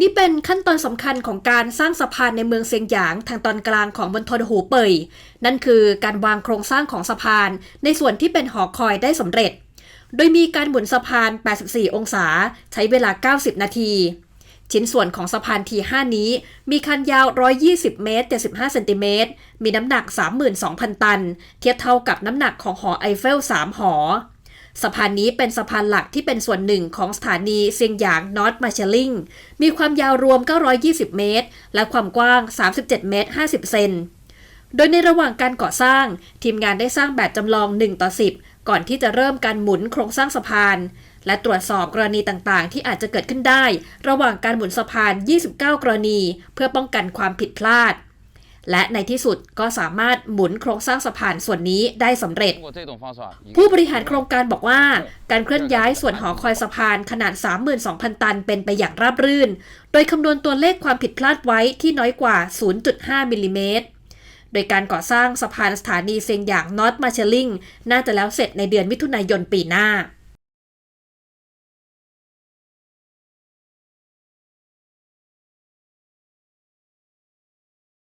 นี่เป็นขั้นตอนสำคัญของการสร้างสะพานในเมืองเซียงหยางทางตอนกลางของมณฑลหูเป่ย นั่นคือการวางโครงสร้างของสะพานในส่วนที่เป็นหอคอยได้สำเร็จ โดยมีการหมุนสะพาน 84 องศา ใช้เวลา 90 นาที ชิ้นส่วนของสะพานที5นี้ มีคันยาว 120 เมตร 75 เซนติเมตร มีน้ำหนัก 32,000 ตัน เทียบเท่ากับน้ำหนักของหอไอเฟล 3 หอ สะพานนี้เป็นสะพานหลักที่เป็นส่วนหนึ่งของสถานีเซียงหยางนอตมาเชลิงมีความยาวรวม 920 เมตร และความกว้าง 37 เมตร 50 เซนโดยในระหว่างการก่อสร้าง ทีมงานได้สร้างแบบจำลอง 1 ต่อ 10 ก่อนที่จะเริ่มการหมุนโครงสร้างสะพาน และตรวจสอบกรณีต่างๆ ที่อาจจะเกิดขึ้นได้ ระหว่างการหมุนสะพาน 29 กรณี เพื่อป้องกันความผิดพลาด และในที่สุดก็สามารถหมุนโครงสร้างสะพานส่วนนี้ได้สำเร็จ ผู้บริหารโครงการบอกว่า การเคลื่อนย้ายส่วนหอคอยสะพานขนาด 32,000 ตันเป็นไปอย่างราบรื่น โดยคำนวณตัวเลขความผิดพลาดไว้ที่น้อยกว่า 0.5 มิลิเมตรโดยการก่อสร้างสะพานสถานีเซียงหยางนอตมาเชลิงน่าจะแล้วเสร็จในเดือนมิถุนายนปีหน้า